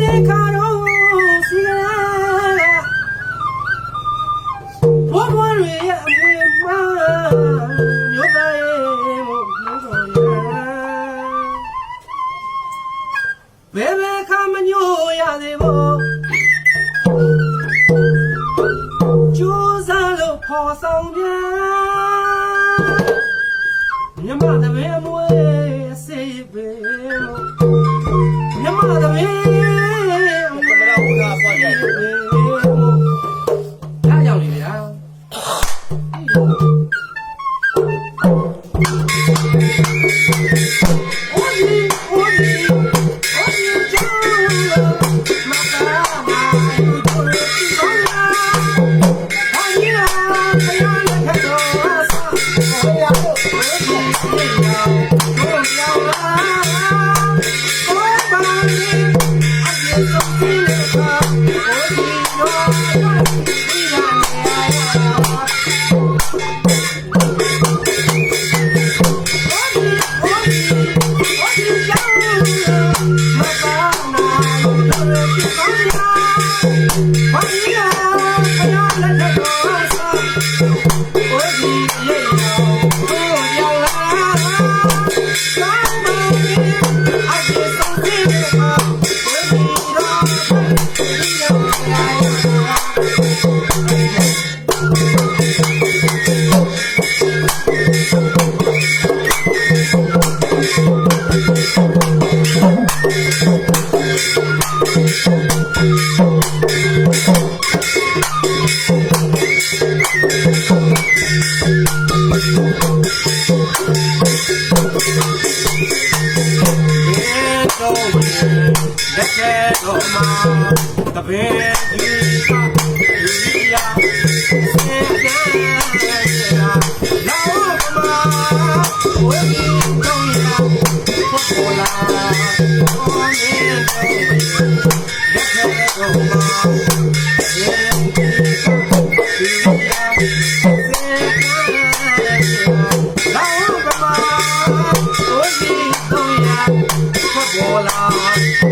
ဒီခါတော့စီရဘဝဘဝတွေရဲ့အမွေမှာမြို့သားရဲ့မို့လို့ဆိုရဘယ်ဘယ်ခါမညို့ရသေးဘူးကြိုးစားလို့ဖော်ဆောင်ပြန်မြမတပည့်အမွေအစေပဲမြမတပည့်အမွေ Oh, yeah. လက်ထဲတော်မှာတပည့်ကြီးကဒီယာစေကဲရာလောမဝေဒီတော့ရာပေါ်လာဘောနေတော့လက်ထဲတော်မှာဒီယာစေကဲရာလော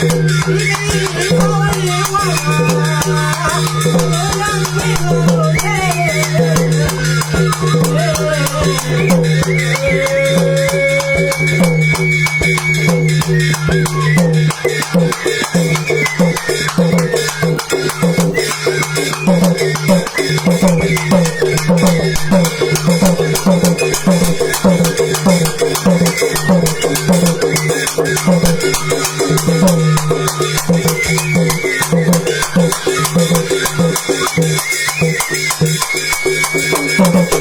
ရာ Música